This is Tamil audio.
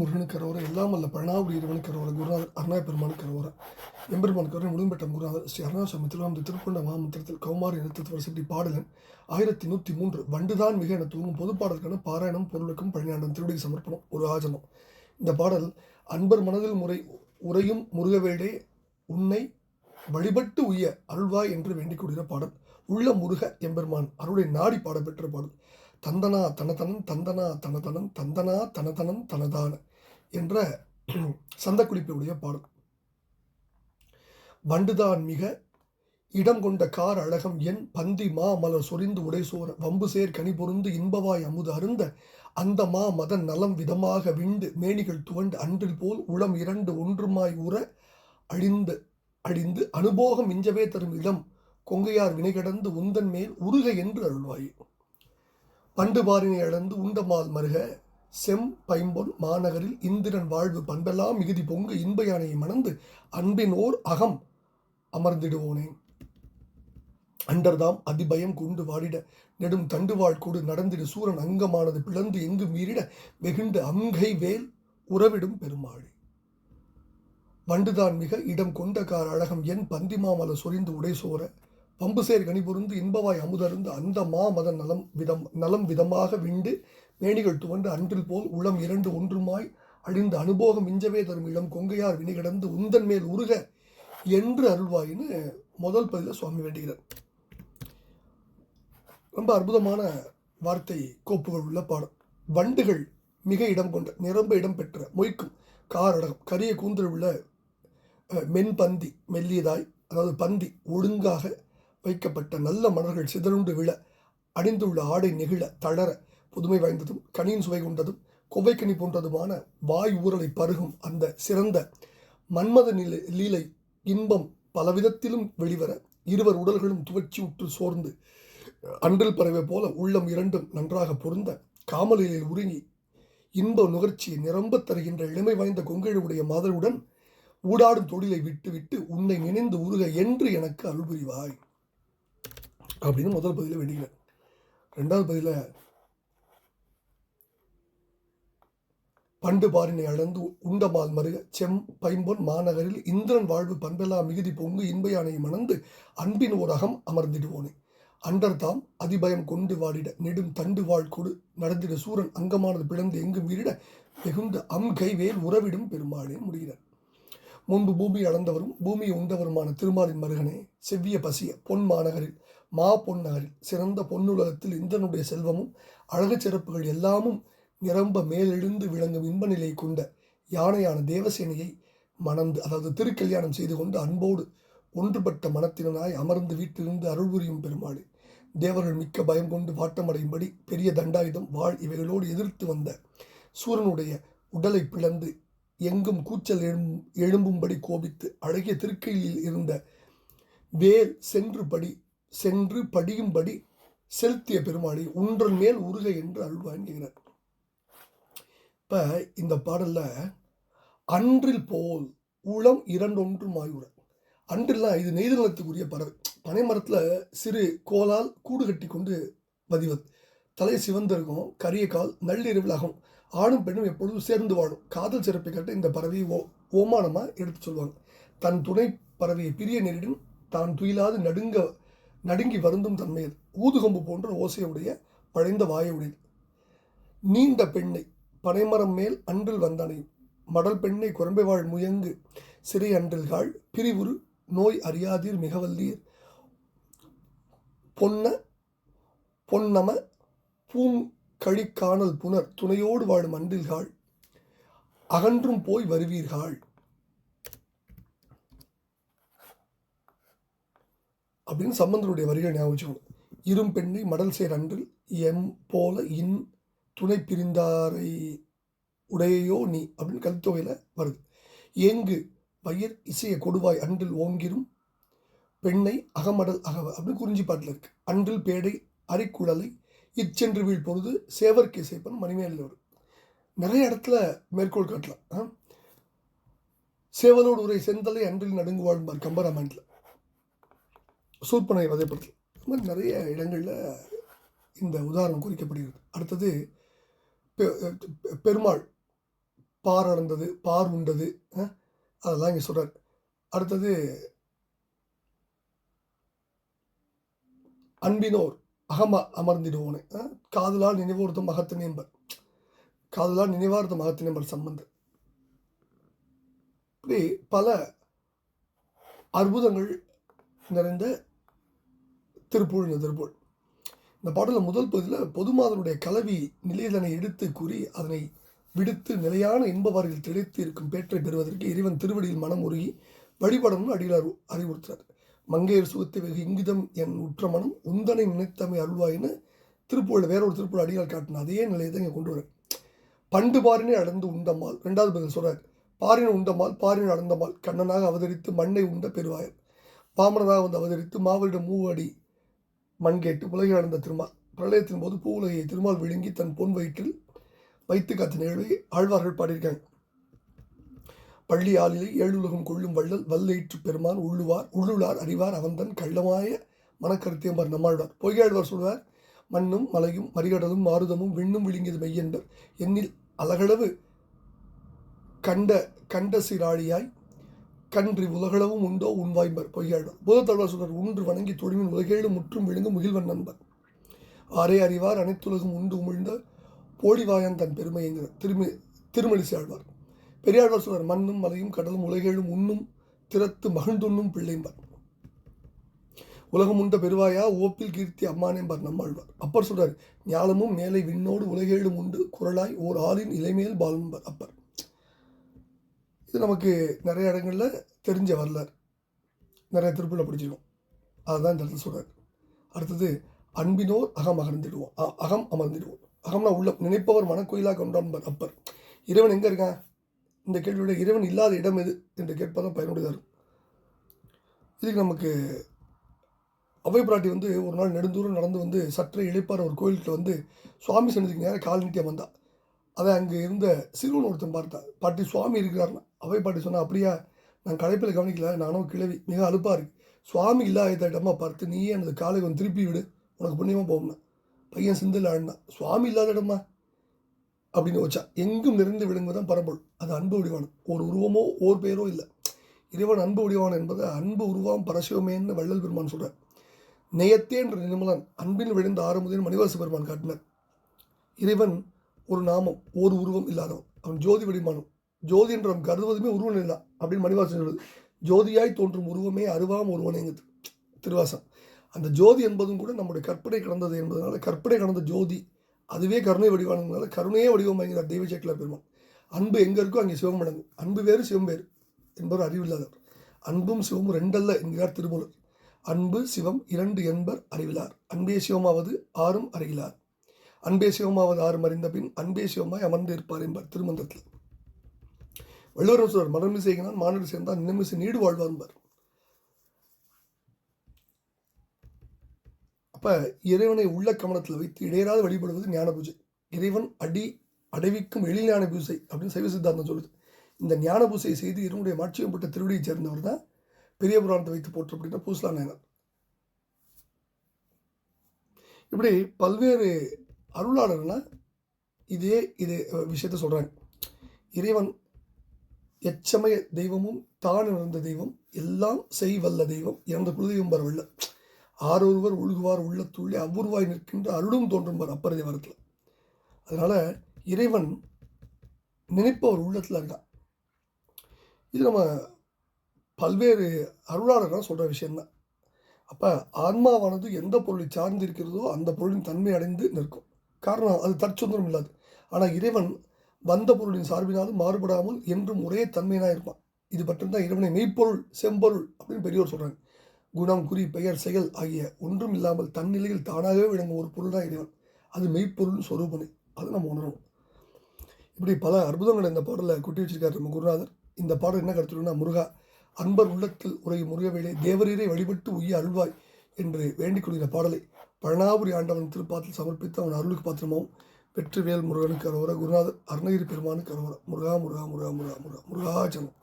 முருகனுக்கு அரோர எல்லாம் அல்ல பழனாவுடைய இறைவனுக்கு அரோர குருநாதர் அருணாய பெருமானுக்கு அரோர எம்பெருமானுக்கு அரோர முழும்பெற்ற குருநாதர் ஸ்ரீ அருணாசாமி திருவாமதி திருக்குண்ட மாமந்திரத்தில் கௌமாரி நிறுத்தத்து வருஷப்படி பாடலன். ஆயிரத்தி நூற்றி மூன்று வண்டுதான் மிக என தூங்கும் பொது பாடலுக்கான பாராயணம் பொருளுக்கும் பழனியாண்டம் திருவடி சமர்ப்பணம் ஒரு ஆஜனம் இந்த பாடல் அன்பர் மனதில் முறை உரையும் முருகவேடே உன்னை வழிபட்டு உய்ய அருள்வாய் என்று வேண்டிக் கொள்கிற பாடல். உள்ள முருக எம்பெருமான் அருளை நாடி பாடப்பெற்ற பாடல். தந்தனா தனதனம் தந்தனா தனதனம் தந்தனா தனதனம் தனதான என்ற சந்தக்குறிப்புடைய பாடல். வண்டுதான் மிக இடம் கொண்ட கார் அழகம் என் பந்தி மா மலர் சொரிந்து உடைசோர வம்பு சேர் கனி பொருந்து இன்பவாய் அமுது அருந்த அந்த மா மதன் நலம் விதமாக விண்டு மேனிகள் துவண்டு அன்றில் போல் உளம் இரண்டு ஒன்றுமாய் உற அழிந்து அழிந்து அனுபோகம் மிஞ்சவே தரும் இளம் கொங்கையார் வினைகடந்து உந்தன் மேல் உருக என்று அருள்வாய். பண்டு பாரினை அளந்து உண்டமால் மருக செம் பைம்பொன் மாநகரில் இந்திரன் வாழ்வு பண்பெல்லாம் மிகுதி பொங்கு இன்ப யானையை மணந்து அன்பின் ஓர் அகம் அமர்ந்திடுவோனேன் அண்டர்தாம் அதிபயம் கொண்டு வாடிட நெடும் தண்டுவாழ் கூடு நடந்திடு சூரன் அங்கமானது பிளந்து எங்கு மீறிட வெகுண்டு அங்கை வேல் உறவிடும் பெருமாளே. வண்டுதான் மிக இடம் கொண்ட கார் அழகம் என் பந்திமாமல சொரிந்து உடை உடைசோர பம்புசேர் கனிபுருந்து இன்பவாய் அமுதருந்து அந்த மா மத நலம் விதம் நலம் விதமாக விண்டு மேனிகள் துவண்டு அன்றில் போல் உளம் இரண்டு ஒன்றுமாய் அழிந்து அனுபோகம் மிஞ்சவே தரும் இளம் கொங்கையார் வினை கிடந்து உந்தன் மேல் உருக என்று அருள்வாயின்னு முதல் பதில சுவாமி வேண்டுகிறார். ரொம்ப அற்புதமான வார்த்தை கோப்புகள் உள்ள பாடம். வண்டுகள் மிக இடம் கொண்ட நிரம்ப இடம் பெற்ற மொய்க்கும் காரடகம் கரிய கூந்தல் உள்ள மென்பந்தி மெல்லியதாய் அதாவது பந்தி ஒழுங்காக வைக்கப்பட்ட நல்ல மலர்கள் சிதறுண்டு விழ அணிந்துள்ள ஆடை நெகிழ தளர புதுமை வாய்ந்ததும் கனியின் சுவை கொண்டதும் கொவ்வைக்கனி போன்றதுமான வாய் ஊரலை பருகும் அந்த சிறந்த மன்மத நிலை லீலை இன்பம் பலவிதத்திலும் வெளிவர இருவர் உடல்களும் துவச்சி உற்று சோர்ந்து அன்றில் பறவை போல உள்ளம் இரண்டும் நன்றாக பொருந்த காமலில் உருங்கி இன்ப நுகர்ச்சியை நிரம்ப தருகின்ற இளமை வாய்ந்த கொங்கழுடைய மாதருடன் ஊடாடும் தொழிலை விட்டுவிட்டு உன்னை நினைந்து உருக என்று எனக்கு அருள் புரிவாய் அப்படின்னு முதல் பதில வேண்டிக்கிறேன் ரெண்டாவது பதில பண்டு பாரினை அளந்து உண்டமால் மருக செம் பைம்பொன் மாநகரில் இந்திரன் வாழ்வு பண்பெல்லா மிகுதி பொங்கு இன்பயானை மணந்து அன்பின் ஓர் அகம் அமர்ந்திடுவோனே அண்டர்தாம் அதிபயம் கொண்டு வாடிட நெடும் தண்டு வாழ் கொடு நடந்திட சூரன் அங்கமானது பிளந்து எங்கும் வீரிட மிகுந்த அம் கைவேல் உறவிடும் பெருமாளே முடிகிறார். முன்பு பூமி அளந்தவரும் பூமியை உண்டவருமான திருமாலின் மருகனே செவ்விய பசிய பொன் மாநகரில் மா பொன்னகரில் சிறந்த பொன்னுலகத்தில் இந்திரனுடைய செல்வமும் அழகு சிறப்புகள் எல்லாமும் நிரம்ப மேலெழுந்து விளங்கும் இன்ப நிலை கொண்ட யானையான தேவசேனையை மணந்து அதாவது திருக்கல்யாணம் செய்து கொண்டு அன்போடு ஒன்றுபட்ட மனத்தினனாய் அமர்ந்து வீட்டிலிருந்து அருள் புரியும் பெருமாளே. தேவர்கள் மிக்க பயம் கொண்டு வாட்டமடையும்படி பெரிய தண்டாயுதம் வாழ் இவைகளோடு எதிர்த்து வந்த சூரனுடைய உடலை பிளந்து எங்கும் கூச்சல் எழும் எழும்பும்படி கோபித்து அழகிய திருக்கையில் இருந்த வேல் சென்றுபடி சென்று படியும்படி செலுத்திய பெருமாளை உன்றன் மேல் உருக என்று அருள்வாங்கிறார் இப்போ இந்த பாடலில் அன்றில் போல் உளம் இரண்டொன்றும் ஆயுற. அன்றில்லாம் இது நெய்தலத்துக்குரிய பறவை. பனை மரத்தில் சிறு கோலால் கூடு கட்டி கொண்டு பதிவது. தலை சிவந்திருக்கும் கரிய கால் நள்ளிரவில் ஆணும் பெண்ணும் எப்பொழுதும் சேர்ந்து வாழும். காதல் சிறப்பை கட்ட இந்த பறவையை ஓ ஓமானமாக எடுத்து சொல்லுவாங்க தன் துணை பறவையை பிரிய நேரிடும் தான் துயிலாது நடுங்க நடுங்கி வருந்தும் தன்மையது ஊதுகொம்பு போன்ற ஓசையுடைய பழைந்த வாயுடையது நீண்ட பெண்ணை பனைமரம் மேல் அன்றில் வந்தனை. மடல் பெண்ணை குரம்பை வாழ் முயங்கு சிறை அன்றில்காள் பிரிவுரு நோய் அறியாதீர் மிகவல்லீர். பொன்ன பொன்னம பூங்கழிக்கானல் புனர். துணையோடு வாழும் அன்றில்காள் அகன்றும் போய் வருவீர்கள் அப்படின்னு சம்பந்தருடைய வரிகள் ஞாபகம் வச்சுக்கணும் இரும் பெண்ணை மடல் சேர் அன்றில் எம் போல இன் துணை பிரிந்தாரை உடையையோ நீ அப்படின்னு கலித்தொகையில் வருது. ஏங்கு பயிர் இசைய கொடுவாய் அன்றில் ஓங்கிரும் பெண்ணை அகமடல் அகவ அப்படின்னு குறிஞ்சி பாட்டில் இருக்கு. அன்றில் பேடை அரைக்குழலை இச்சென்று வீழ் பொழுது சேவர்க்கே சேப்பன் மணிமேலில் வரும் நிறைய இடத்துல மேற்கோள் காட்டலாம். ஆ? சேவலோடு உரை செந்தலை அன்றில் நடுங்குவாழ்ந்தார் கம்பராமாயணத்தில். சூர்பனை வகைப்படுத்தல். இந்த மாதிரி நிறைய இடங்களில் இந்த உதாரணம் குறிக்கப்படுகிறது. அடுத்தது பெ- பெருமாள் பார் அளந்தது பார் உண்டது அதெல்லாம் இங்கே சொல்கிறார் அடுத்தது அன்பினோர் அகம அமர்ந்திடுவோனே காதலால் காதலால் நினைவோர்த்தம் மகத்தினேம்பர் காதலால் நினைவார்த்தம் மகத்தினேம்பர் சம்பந்தம் இப்படி பல அற்புதங்கள் நிறைந்த திருப்பூர் இந்த திருப்பூர். இந்த பாடலில் முதல் பகுதியில் பொதுமாதனுடைய கலவி நிலையதனை எடுத்து கூறி அதனை விடுத்து நிலையான இன்பவாரில் திளைத்து இருக்கும் பேற்றை பெறுவதற்கு இறைவன் திருவடியில் மனம் உருகி வழிபடணும்னு அடியில் அறிவுறுத்துறார். மங்கையர் சுகத்தை வெகு இங்கிதம் என் உற்ற மனம் உந்தனை நினைத்தமை அருள்வாயின்னு திருப்பூரில் வேற ஒரு திருப்பூர் அடியால் காட்டின அதே நிலையை தான் இங்கே கொண்டு வரேன் பண்டு பாரினை அடர்ந்து உண்டம்மாள். ரெண்டாவது பதில் சொல்கிறார் பாரினை உண்டம்மாள் பாரினை அடந்தம்மாள் கண்ணனாக அவதரித்து மண்ணை உண்ட பெருவாயர். பாமரனாக வந்து அவதரித்து மாவரிடம் மூவடி மண் கேட்டு உலகை அடர்ந்த திருமால். பிரளயத்தின் போது பூ உலகையை திருமால் விழுங்கி தன் பொன் வயிற்றில் வைத்து காத்த நிகழ்வை ஆழ்வார்கள் பாடியிருக்காங்க. பள்ளி ஆளிலே ஏழுலகம் கொள்ளும் வள்ளல் வல்லேற்று பெருமான் உள்ளுவார் உள்ளுளார் அறிவார் அவந்தன் கள்ளமாய மனக்கருத்தியம்பர் நம்மாழ்வார். பொய்யாழ்வார் சொல்வார் மண்ணும் மலையும் மறிகடலும் மாருதமும் விண்ணும் விழுங்கியது மெய்யென்பர். என்னில் அலகளவு கண்ட கண்ட சீராழியாய் கன்றி உலகளவும் உண்டோ? உண்வாய்ம்பர் பொய்யாடும் பூதத்தல்வார் சொல்றார் உன்று வணங்கி தொழுமின் உலகேழு முற்றும் விழுங்கும் முகில்வன் நண்பர் ஆரே அறிவார் அனைத்துலகும் உண்டு உமிழ்ந்த போடிவாயன் தன் பெருமை என்கிறார் திருமி திருமலிசை ஆழ்வார் பெரியாழ்வார் சொல்றார் மண்ணும் மலையும் கடலும் உலகேழும் உண்ணும் திறத்து மகிழ்ந்துண்ணும் பிள்ளைம்பர். உலகம் உண்ட பெருவாயா ஓப்பில் கீர்த்தி அம்மானேம்பார் நம்மாழ்வார். அப்பர் சொல்றார் ஞாலமும் மேலை விண்ணோடு உலகேழும் உண்டு குரலாய் ஓர் ஆளின் இலைமேல் பாலன்பர் அப்பர். இது நமக்கு நிறைய இடங்களில் தெரிஞ்ச வரலாறு நிறைய திருப்பில் பிடிச்சிடும் அதுதான் இந்த இடத்துல சொல்கிறார் அடுத்தது அன்பினோர் அகம் அகர்ந்திடுவோம். அகம் அமர்ந்திடுவோம். அகம்னா உள்ள நினைப்பவர் மனக்கோயிலாக கொண்டான்பர் அப்பர். இறைவன் எங்கே இருக்கான்? இந்த கேள்வியோட இறைவன் இல்லாத இடம் எது என்று கேட்பதான் பயனுடையதாக இருக்கும் இதுக்கு நமக்கு அவை பிராட்டி வந்து ஒரு நாள் நெடுந்தூரம் நடந்து வந்து சற்றே இழைப்பார் ஒரு கோயிலுக்கு வந்து சுவாமி சன்னதிக்கு நேரம் கால் நீட்டியம் வந்தா? அதை அங்கே இருந்த சிறுவன் ஒருத்தன் பார்த்தா பாட்டி சுவாமி இருக்கிறாருன்னா அவை பாட்டி சொன்னா அப்படியா? நான் களைப்பில் கவனிக்கல. நானும் கிழவி. மிக அலுப்பாக இருக்கு. சுவாமி இல்லாத இடமா பார்த்து நீயே எனது காலை கொஞ்சம் திருப்பி விடு. உனக்கு புண்ணியமாக போகணும் பையன் சிந்தில் ஆடினான். சுவாமி இல்லாத இடமா? அப்படின்னு வச்சா எங்கும் நிறைந்து விடுங்கதான் பரம்பொருள். அது அன்பு வடிவானம் ஒரு உருவமோ ஓர் பெயரோ இல்லை. இறைவன் அன்பு வடிவான் என்பது அன்பு உருவாம் பரசிவமேன்னு வள்ளல் பெருமான் சொல்கிறார் நேயத்தே என்ற நிர்மலன் அன்பில் விழுந்த ஆறுமுதன் மணிவாச பெருமான் காட்டினார். இறைவன் ஒரு நாமம் ஒரு உருவம் இல்லாதவன். அவன் ஜோதி வடிமானம் ஜோதி என்ற நாம் கருதுவதுமே உருவம் இல்லை அப்படின்னு மணிவாசன் சொல்லுது. ஜோதியாய் தோன்றும் உருவமே அருவாம் ஒருவனேங்குது திருவாசம் அந்த ஜோதி என்பதும் கூட நம்முடைய கற்பனை கடந்தது என்பதனால கற்பனை கடந்த ஜோதி. அதுவே கருணை வடிவானதுனால கருணையே வடிவமாகிறார் தெய்வ சேக்கலார் பெருமான். அன்பு எங்கே இருக்கோ அங்கே சிவம் அடங்கும் அன்பு வேறு சிவம் வேறு என்பவர் அறிவில்லாதவர். அன்பும் சிவமும் ரெண்டல்ல என்கிறார் திருமூலர். அன்பு சிவம் இரண்டு என்பர் அறிவிலார். அன்பே சிவமாவது ஆறும் அறிகிறார் அன்பே சிவமாவது ஆறும் அறிந்த பின் அன்பே சிவமாய் அமர்ந்து இருப்பார் என்பார் திருமந்திரத்தில். வள்ளுவர் சொல்றார் மனமிசை செய்கிறான் மாநில சேர்ந்தால் நினைமிசை நீடு வாழ்வான்பார். அப்போ இறைவனை உள்ள கவனத்தில் வைத்து இடையராது வழிபடுவது ஞான பூஜை. இறைவன் அடி அடைவிக்கும் எழில் ஞான பூஜை அப்படின்னு சைவ சித்தாந்தம் சொல்லுது. இந்த ஞான பூசையை செய்து இறைவனுடைய மாட்சியம் பெற்ற திருவடியை சேர்ந்தவர் தான் பெரிய புராணத்தை வைத்து போட்டு அப்படின்னா பூசலா நாயனார். இப்படி பல்வேறு அருளாளர்னா இதே இது விஷயத்த சொல்கிறாங்க இறைவன் எச்சமய தெய்வமும் தான் இறந்த தெய்வம் எல்லாம் செய் வல்ல தெய்வம் இறந்த குலதெய்வம் பரவல்ல ஆரொருவர் ஒழுகுவார் உள்ளத்துள்ளே அவ்வருவாய் நிற்கின்ற அருளும் தோன்றும் பார் அப்பர் தேவரத்தில். இறைவன் நினைப்பவர் உள்ளத்தில் இருக்கான் இது நம்ம பல்வேறு அருளாளர்கள் சொல்கிற விஷயம்தான். அப்போ ஆன்மாவானது எந்த பொருளை சார்ந்து இருக்கிறதோ அந்த பொருளின் தன்மை அடைந்து நிற்கும். காரணம் அது தற்சுந்தரம் இல்லாது. ஆனால் இறைவன் வந்த பொருளின் சார்பினாலும் மாறுபடாமல் என்றும் ஒரே தன்மையினாக இருப்பான். இது பற்றிதான் இறைவனை மெய்ப்பொருள் செம்பொருள் அப்படின்னு பெரியோர் சொல்கிறாங்க குணம் குறி பெயர் செயல் ஆகிய ஒன்றும் இல்லாமல் தன்னிலையில் தானாகவே விளங்கும் ஒரு பொருள் தான் இறைவன். அது மெய்ப்பொருள் சொரூபனை அதை நம்ம உணரணும். இப்படி பல அற்புதங்கள் இந்த பாடலில் குட்டி வச்சிருக்காரு நம்ம குருநாதர். இந்த பாடல் என்ன கருத்துனா முருகா அன்பர் உள்ளத்தில் உரையும் முருகவேளே தேவரீரை வழிபட்டு உய்ய அருள்வாய் என்று வேண்டிக் கொள்கிற பாடலை பழனாபுரி ஆண்டவன் திருப்பாத்தில் சமர்ப்பித்து அவன் அருளுக்கு பாத்திரமாகவும் வெற்றிவேல் முருகனுக்கு அரோர குருநாதர் அருணகிரி பெருமானுக்கு அரோர முருகா முருகா முருகா முருகா முருகா முருகாச்சலம்